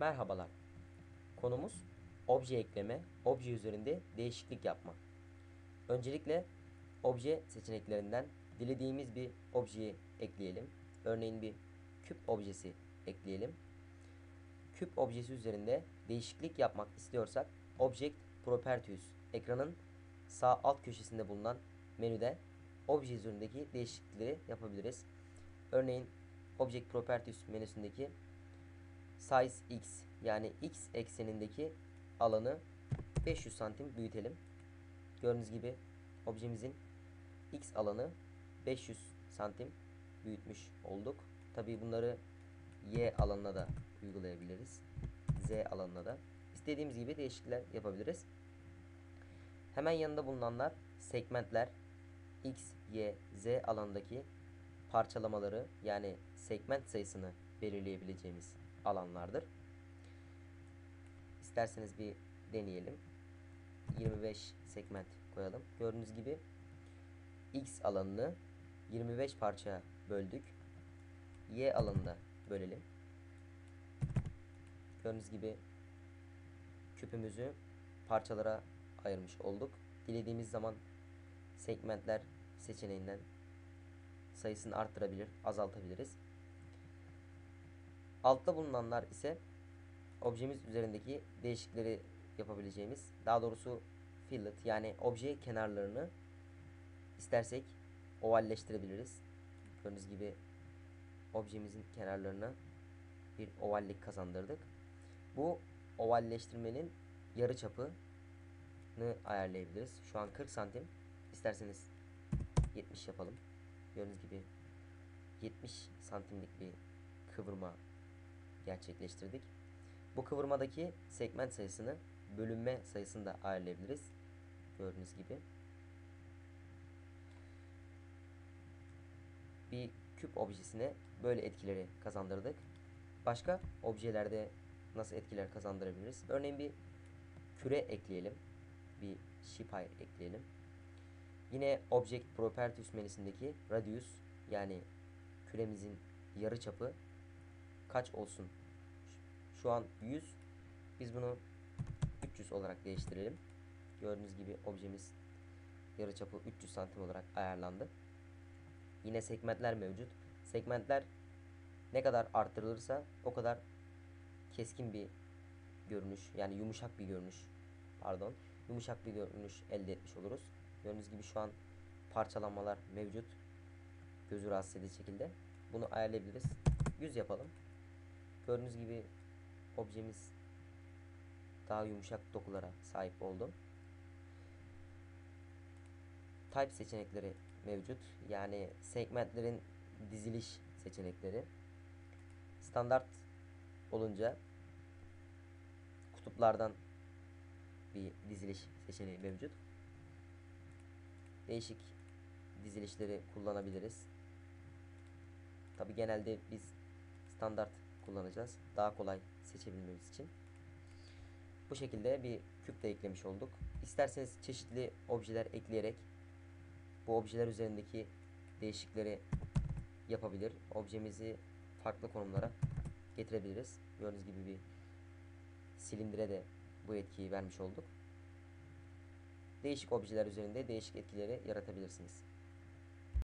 Merhabalar. Konumuz obje ekleme, obje üzerinde değişiklik yapma. Öncelikle obje seçeneklerinden dilediğimiz bir objeyi ekleyelim. Örneğin bir küp objesi ekleyelim. Küp objesi üzerinde değişiklik yapmak istiyorsak Object Properties ekranın sağ alt köşesinde bulunan menüde obje üzerindeki değişiklikleri yapabiliriz. Örneğin Object Properties menüsündeki size x yani x eksenindeki alanı 500 santim büyütelim. Gördüğünüz gibi objemizin x alanı 500 santim büyütmüş olduk. Tabii bunları y alanına da uygulayabiliriz. z alanına da. İstediğimiz gibi değişiklikler yapabiliriz. Hemen yanında bulunanlar segmentler x, y, z alandaki parçalamaları yani segment sayısını belirleyebileceğimiz alanlardır. İsterseniz bir deneyelim. 25 segment koyalım. Gördüğünüz gibi x alanını 25 parçaya böldük. Y alanında bölelim. Gördüğünüz gibi küpümüzü parçalara ayırmış olduk. Dilediğimiz zaman segmentler seçeneğinden sayısını arttırabilir, azaltabiliriz. Altta bulunanlar ise objemiz üzerindeki değişikleri yapabileceğimiz, daha doğrusu fillet yani obje kenarlarını istersek ovalleştirebiliriz. Gördüğünüz gibi objemizin kenarlarına bir ovallik kazandırdık. Bu ovalleştirmenin yarı çapını ayarlayabiliriz. Şu an 40 santim. İsterseniz 70 yapalım. Gördüğünüz gibi 70 santimlik bir kıvırma gerçekleştirdik. Bu kıvırmadaki segment sayısını bölünme sayısını da ayarlayabiliriz. Gördüğünüz gibi. Bir küp objesine böyle etkileri kazandırdık. Başka objelerde nasıl etkiler kazandırabiliriz? Örneğin bir küre ekleyelim. Bir shipwire ekleyelim. Yine Object Properties menüsündeki radius yani küremizin yarı çapı kaç olsun? Şu an 100. Biz bunu 300 olarak değiştirelim. Gördüğünüz gibi objemiz yarıçapı 300 santim olarak ayarlandı. Yine segmentler mevcut. Segmentler ne kadar arttırılırsa o kadar keskin bir görünüş yani yumuşak bir görünüş pardon yumuşak bir görünüş elde etmiş oluruz. Gördüğünüz gibi şu an parçalanmalar mevcut. Gözü rahatsız edici şekilde. Bunu ayarlayabiliriz. 100 yapalım. Gördüğünüz gibi objemiz daha yumuşak dokulara sahip oldu. Type seçenekleri mevcut. Yani segmentlerin diziliş seçenekleri. Standart olunca kutuplardan bir diziliş seçeneği mevcut. Değişik dizilişleri kullanabiliriz. Tabi genelde biz standart kullanacağız. Daha kolay seçebilmemiz için. Bu şekilde bir küp de eklemiş olduk. İsterseniz çeşitli objeler ekleyerek bu objeler üzerindeki değişikleri yapabilir. Objemizi farklı konumlara getirebiliriz. Gördüğünüz gibi bir silindire de bu etkiyi vermiş olduk. Değişik objeler üzerinde değişik etkileri yaratabilirsiniz.